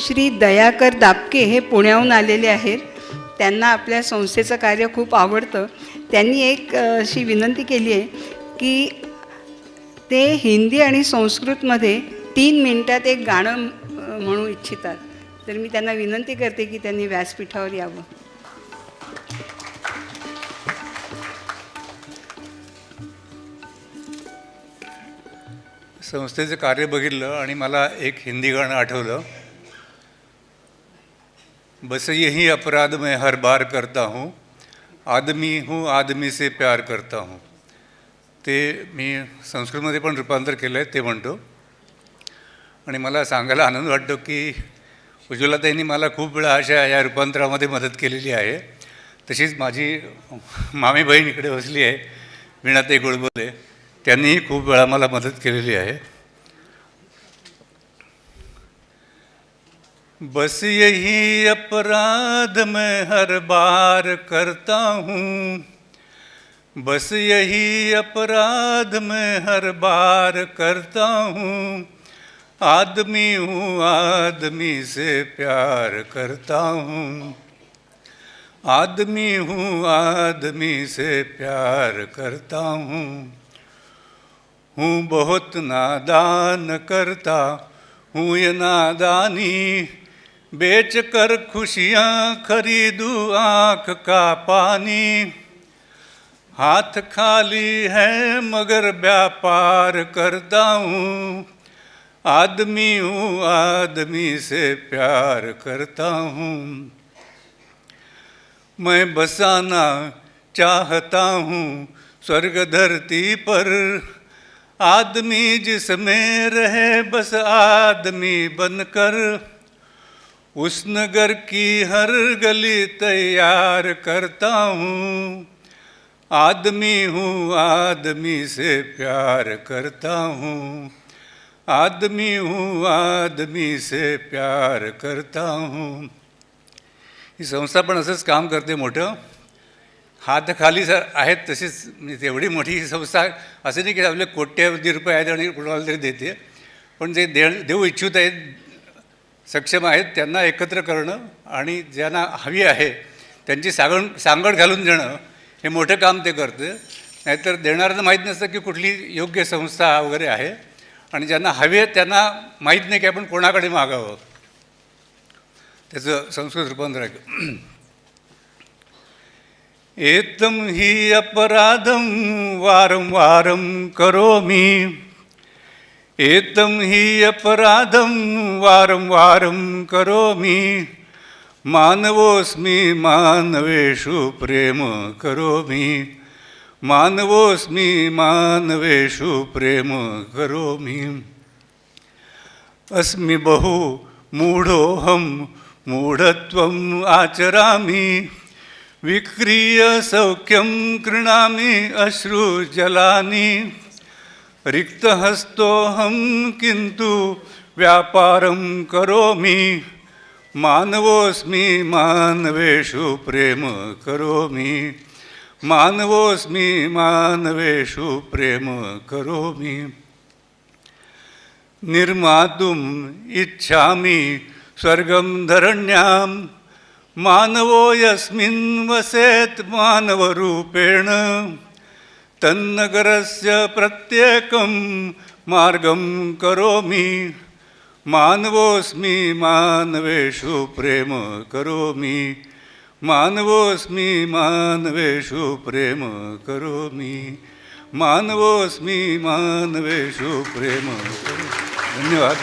श्री दयाकर दापके हे पुण्याहून आलेले आहेत. त्यांना आपल्या संस्थेचं कार्य खूप आवडतं. त्यांनी एक अशी विनंती केली आहे की ते हिंदी आणि संस्कृतमध्ये तीन मिनटात एक गाणं म्हणू इच्छितात. तर मी त्यांना विनंती करते की त्यांनी व्यासपीठावर यावं. संस्थेचं कार्य बघितलं आणि मला एक हिंदी गाणं आठवलं. बस यही अपराध मैं हर बार करता हूँ। आदमी हूँ आदमी से प्यार करता हूँ। ते मी संस्कृतमध्ये पण रूपांतर केलं आहे ते म्हणतो. आणि मला सांगायला आनंद वाटतो की उज्ज्वलाताईंनी मला खूप वेळा अशा या रूपांतरामध्ये मदत केलेली आहे. तशीच माझी मामी बहीण इकडे बसली आहे वीणाताई गोडबोले त्यांनीही खूप वेळा मला मदत केलेली आहे. बस यही अपराध मैं हर बार करता हूँ। बस यही अपराध मैं हर बार करता हूँ। आदमी हूँ, आदमी से प्यार करता हूँ। आदमी हूँ, आदमी से प्यार करता हूँ। हूँ बहुत नादान करता, हूँ ये नादानी बेच कर खुशियाँ खरीदू आँख का पानी। हाथ खाली है मगर व्यापार करता हूँ। आदमी हूँ, आदमी से प्यार करता हूँ। मैं बसाना चाहता हूँ स्वर्ग धरती पर। आदमी जिसमें रहे बस आदमी बनकर। उसनगर की हर गली तैयार करता हूँ आदमी हूँ आदमी से प्यार करता हूँ आदमी हूँ आदमी से प्यार करता हूँ ही संस्था पण असंच काम करते मोठं. हात खाली सर आहेत तशीच म्हणजे एवढी मोठी ही संस्था. असं नाही की आपले कोट्यवधी रुपये आहेत आणि कुणाला तरी देते. पण जे दे देऊ इच्छुक आहेत सक्षम आहेत त्यांना एकत्र करणं आणि ज्यांना हवी आहे त्यांची सांगण सांगड घालून देणं हे मोठं काम ते करतं. नाहीतर देणाऱ्यांना माहीत नसतं की कुठली योग्य संस्था वगैरे आहे आणि ज्यांना हवी आहे त्यांना माहीत नाही की आपण कोणाकडे मागावं. त्याचं संस्कृत रूपांतर आहे एतं ही अपराधं वारंवारं करो मी एतं हि अपराधं वारं वारं करोमि। मानवोऽस्मि मानवेषु प्रेम करोमि। मानवोऽस्मि मानवेषु प्रेम करोमि। अस्मि बहु मूढोऽहं मूढत्वम् आचरामि। विक्रीय सौख्यं कृणामि अश्रुजलानि। रिक्तहस्तोऽहं किन्तु व्यापारं करोमि मानवोऽस्मि मानवेषु प्रेम करोमि मानवोऽस्मि मानवेषु प्रेम करोमि। निर्मातुम् इच्छामि स्वर्गं धरण्यां मानवो यस्मिन् वसेत् मानवरूपेण। तन्नगरस्य प्रत्येकं मार्गं करोमि। मानवोऽस्मि मानवेषु प्रेम करोमि। मानवोऽस्मि मानवेषु प्रेम करोमि। मानवोऽस्मि मानवेषु प्रेम करोमि। धन्यवाद।